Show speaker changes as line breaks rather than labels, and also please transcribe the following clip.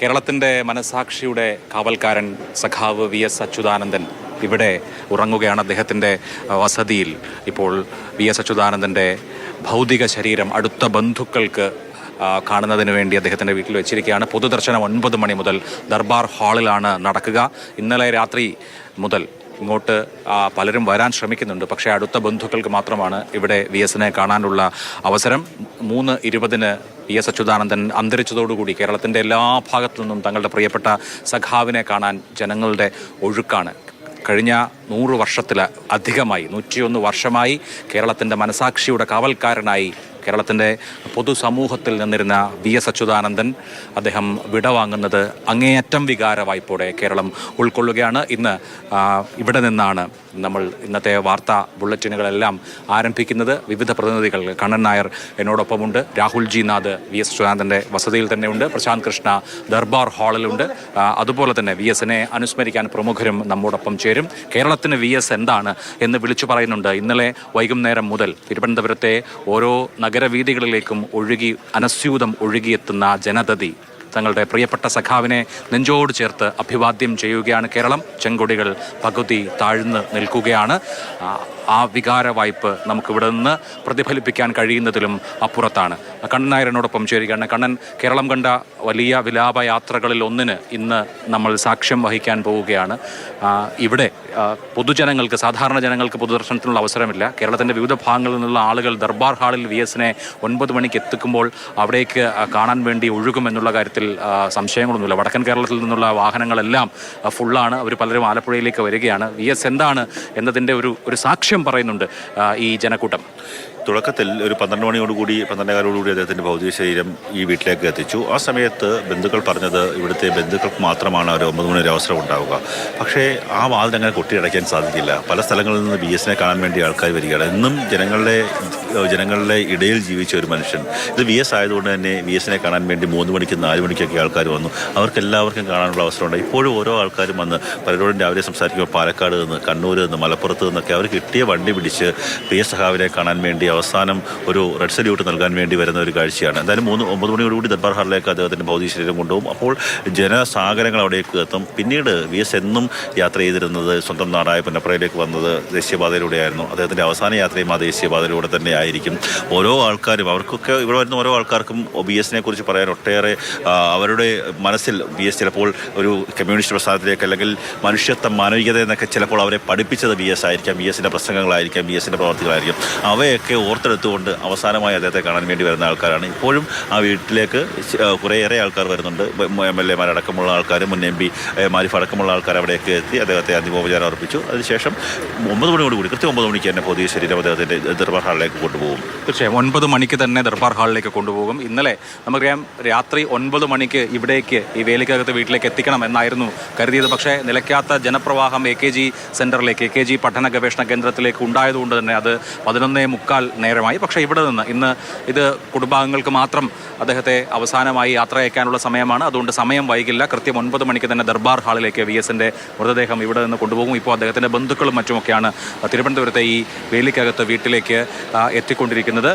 കേരളത്തിന്റെ മനസാക്ഷിയുടെ കാവൽക്കാരൻ സഖാവ് വി എസ് അച്യുതാനന്ദൻ ഇവിടെ ഉറങ്ങുകയാണ് അദ്ദേഹത്തിന്റെ വസതിയിൽ. ഇപ്പോൾ വി എസ് അച്യുതാനന്ദന്റെ ഭൗതിക ശരീരം അടുത്ത ബന്ധുക്കൾക്ക് കാണുന്നതിന് വേണ്ടി അദ്ദേഹത്തിന്റെ വീട്ടിൽ വെച്ചിരിക്കുകയാണ്. പൊതുദർശനം ഒൻപത് മണി മുതൽ ദർബാർ ഹാളിലാണ് നടക്കുക. ഇന്നലെ രാത്രി മുതൽ ഇങ്ങോട്ട് പലരും വരാൻ ശ്രമിക്കുന്നുണ്ട്. പക്ഷേ അടുത്ത ബന്ധുക്കൾക്ക് മാത്രമാണ് ഇവിടെ വി എസിനെ കാണാനുള്ള അവസരം. മൂന്ന് ഇരുപതിന് വി എസ് അച്യുതാനന്ദൻ അന്തരിച്ചതോടുകൂടി കേരളത്തിന്റെ എല്ലാ ഭാഗത്തു നിന്നും തങ്ങളുടെ പ്രിയപ്പെട്ട സഖാവിനെ കാണാൻ ജനങ്ങളുടെ ഒഴുക്കാണ്. കഴിഞ്ഞ നൂറ് വർഷത്തിൽ അധികമായി നൂറ്റിയൊന്ന് വർഷമായി കേരളത്തിന്റെ മനസാക്ഷിയുടെ കാവൽക്കാരനായി കേരളത്തിന്റെ പൊതുസമൂഹത്തിൽ നിന്നിരുന്ന വി എസ് അച്യുതാനന്ദൻ അദ്ദേഹം വിടവാങ്ങുന്നത് അങ്ങേയറ്റം വികാര വായ്പോടെ കേരളം ഉൾക്കൊള്ളുകയാണ്. ഇന്ന് ഇവിടെ നിന്നാണ് നമ്മൾ ഇന്നത്തെ വാർത്താ ബുള്ളറ്റിനുകളെല്ലാം ആരംഭിക്കുന്നത്. വിവിധ പ്രതിനിധികൾ Kannan Nair എന്നോടൊപ്പമുണ്ട്. Rahul G Nath V S അച്യുതാനന്ദന്റെ വസതിയിൽ തന്നെയുണ്ട്. പ്രശാന്ത് കൃഷ്ണ ദർബാർ ഹാളിലുണ്ട്. അതുപോലെ തന്നെ വി എസിനെ അനുസ്മരിക്കാൻ പ്രമുഖരും നമ്മോടൊപ്പം ചേരും. കേരളത്തിന് വി എസ് എന്താണ് എന്ന് വിളിച്ചു പറയുന്നുണ്ട്. ഇന്നലെ വൈകുന്നേരം മുതൽ തിരുവനന്തപുരത്തെ ഓരോ നഗരവീഥികളിലേക്കും ഒഴുകി അനസ്യൂതം ഒഴുകിയെത്തുന്ന ജനതതി. തങ്ങളുടെ പ്രിയപ്പെട്ട സഖാവിനെ നെഞ്ചോട് ചേർത്ത് അഭിവാദ്യം ചെയ്യുകയാണ് കേരളം. ചെങ്കൊടികൾ പകുതി താഴ്ന്ന് നിൽക്കുകയാണ്. ആ, വികാര വായ്പ് നമുക്കിവിടെ നിന്ന് പ്രതിഫലിപ്പിക്കാൻ കഴിയുന്നതിലും അപ്പുറത്താണ്. കണ്ണൻ നായരനോടൊപ്പം ചേരുകയാണ് കണ്ണൻ കേരളം കണ്ട വലിയ വിലാപ യാത്രകളിൽ ഒന്നിന് ഇന്ന് നമ്മൾ സാക്ഷ്യം വഹിക്കാൻ പോവുകയാണ്. ഇവിടെ പൊതുജനങ്ങൾക്ക് സാധാരണ ജനങ്ങൾക്ക് പൊതുദർശനത്തിനുള്ള അവസരമില്ല. കേരളത്തിന്റെ വിവിധ ഭാഗങ്ങളിൽ നിന്നുള്ള ആളുകൾ ദർബാർ ഹാളിൽ വി എസിനെ ഒൻപത് മണിക്ക് എത്തിക്കുമ്പോൾ അവിടേക്ക് കാണാൻ വേണ്ടി ഒഴുകുമെന്നുള്ള കാര്യത്തിൽ സംശയങ്ങളൊന്നുമില്ല വടക്കൻ കേരളത്തിൽ നിന്നുള്ള വാഹനങ്ങളെല്ലാം ഫുള്ളാണ് അവർ പലരും ആലപ്പുഴയിലേക്ക് വരികയാണ്. വി എസ് എന്താണ് എന്നതിന്റെ ഒരു ഒരു സാക്ഷ്യം പറയുന്നുണ്ട് ഈ ജനക്കൂട്ടം.
തുടക്കത്തിൽ ഒരു പന്ത്രണ്ട് മണിയോടുകൂടി പന്ത്രണ്ടേകാലോടുകൂടി അദ്ദേഹത്തിന്റെ ഭൗതിക ശരീരം ഈ വീട്ടിലേക്ക് എത്തിച്ചു. ആ സമയത്ത് ബന്ധുക്കൾ പറഞ്ഞത് ഇവിടുത്തെ ബന്ധുക്കൾക്ക് മാത്രമാണ് ഒരു ഒമ്പത് മണി ഒരു അവസരം ഉണ്ടാവുക. പക്ഷേ ആ വാതിൽ അങ്ങനെ കൊട്ടിയടയ്ക്കാൻ സാധിക്കില്ല പല സ്ഥലങ്ങളിൽ നിന്ന് ബി എസിനെ കാണാൻ വേണ്ടി ആൾക്കാർ വരികയാണ്. ഇന്നും ജനങ്ങളുടെ ജനങ്ങളുടെ ഇടയിൽ ജീവിച്ച ഒരു മനുഷ്യൻ. ഇത് വി എസ് ആയതുകൊണ്ട് തന്നെ വി എസിനെ കാണാൻ വേണ്ടി മൂന്ന് മണിക്ക് നാല് മണിക്കൊക്കെ ആൾക്കാർ വന്നു. അവർക്ക് എല്ലാവർക്കും കാണാനുള്ള അവസരമുണ്ട് ഇപ്പോഴും ഓരോ ആൾക്കാരും വന്ന് പലരോടും രാവിലെ സംസാരിക്കുമ്പോൾ പാലക്കാട് നിന്ന് കണ്ണൂർ നിന്ന് മലപ്പുറത്ത് നിന്നൊക്കെ അവർ കിട്ടിയ വണ്ടി പിടിച്ച് പി എസ് സഹാവിനെ കാണാൻ വേണ്ടി അവസാനം ഒരു റെഡ് സല്യൂട്ട് നൽകാൻ വേണ്ടി വരുന്ന ഒരു കാഴ്ചയാണ്. എന്തായാലും മൂന്ന് ഒമ്പത് മണിയോടുകൂടി ദർബാർ ഹാളിലേക്ക് അദ്ദേഹത്തിന്റെ ഭൗതിക ശരീരം കൊണ്ടുപോകും. അപ്പോൾ ജനസാഗരങ്ങൾ അവിടേക്ക് എത്തും. പിന്നീട് വി എസ് എന്നും യാത്ര ചെയ്തിരുന്നത് സ്വന്തം നാടായ പുന്നപ്പുറയിലേക്ക് വന്നത് ദേശീയപാതയിലൂടെയായിരുന്നു. അദ്ദേഹത്തിന്റെ അവസാന യാത്രയും ആ ദേശീയപാതയിലൂടെ തന്നെ ആയിരിക്കും. ഓരോ ആൾക്കാരും അവർക്കൊക്കെ ഇവിടെ വരുന്ന ഓരോ ആൾക്കാർക്കും ബി എസിനെ കുറിച്ച് പറയാൻ ഒട്ടേറെ അവരുടെ മനസ്സിൽ ബി എസ് ചിലപ്പോൾ ഒരു കമ്മ്യൂണിസ്റ്റ് പ്രസ്ഥാനത്തിലേക്ക് അല്ലെങ്കിൽ മനുഷ്യത്വ മാനവികത എന്നൊക്കെ ചിലപ്പോൾ അവരെ പഠിപ്പിച്ചത് ബി എസ് ആയിരിക്കാം ബി എസിന്റെ പ്രസംഗങ്ങളായിരിക്കാം ബി എസിന്റെ പ്രവർത്തികളായിരിക്കും. അവയൊക്കെ ഓർത്തെടുത്തുകൊണ്ട് അവസാനമായി അദ്ദേഹത്തെ കാണാൻ വേണ്ടി വരുന്ന ആൾക്കാരാണ്. ഇപ്പോഴും ആ വീട്ടിലേക്ക് കുറേയേറെ ആൾക്കാർ വരുന്നുണ്ട്. എം എൽ എമാരടക്കമുള്ള ആൾക്കാർ മുൻ എം പി മാരിഫ് അടക്കമുള്ള ആൾക്കാർ അവിടെയൊക്കെ എത്തി. അദ്ദേഹത്തെ അന്തിമോപചാരം അർപ്പിച്ചു. അതിനുശേഷം ഒമ്പത് മണിയോട് കൂടി കൃത്യം ഒമ്പത് മണിക്ക് തന്നെ പൊതുവെ ശരീരം അദ്ദേഹത്തിന്റെ ദർബാർ ഹാളിലേക്ക് കൊണ്ടുപോകും.
തീർച്ചയായും. ഒൻപത് മണിക്ക് തന്നെ ദർബാർ ഹാളിലേക്ക് കൊണ്ടുപോകും. ഇന്നലെ നമുക്കറിയാം രാത്രി ഒൻപത് മണിക്ക് ഇവിടേക്ക് ഈ വേലിക്കകത്ത് വീട്ടിലേക്ക് എത്തിക്കണം എന്നായിരുന്നു കരുതിയത്. പക്ഷേ നിലയ്ക്കാത്ത ജനപ്രവാഹം എ കെ ജി സെന്ററിലേക്ക് എ കെ ജി പഠന ഗവേഷണ കേന്ദ്രത്തിലേക്ക് ഉണ്ടായതുകൊണ്ട് തന്നെ അത് പതിനൊന്നേ മുക്കാൽ നേരമായി. പക്ഷേ ഇവിടെ നിന്ന് ഇന്ന് ഇത് കുടുംബാംഗങ്ങൾക്ക് മാത്രം അദ്ദേഹത്തെ അവസാനമായി യാത്ര അയക്കാനുള്ള സമയമാണ്. അതുകൊണ്ട് സമയം വൈകില്ല. കൃത്യം ഒൻപത് മണിക്ക് തന്നെ ദർബാർ ഹാളിലേക്ക് വി എസിന്റെ മൃതദേഹം ഇവിടെ നിന്ന് കൊണ്ടുപോകും. ഇപ്പോൾ അദ്ദേഹത്തിന്റെ ബന്ധുക്കളും മറ്റുമൊക്കെയാണ് തിരുവനന്തപുരത്തെ ഈ വേലിക്കകത്ത് വീട്ടിലേക്ക് എത്തിക്കൊണ്ടിരിക്കുന്നത്.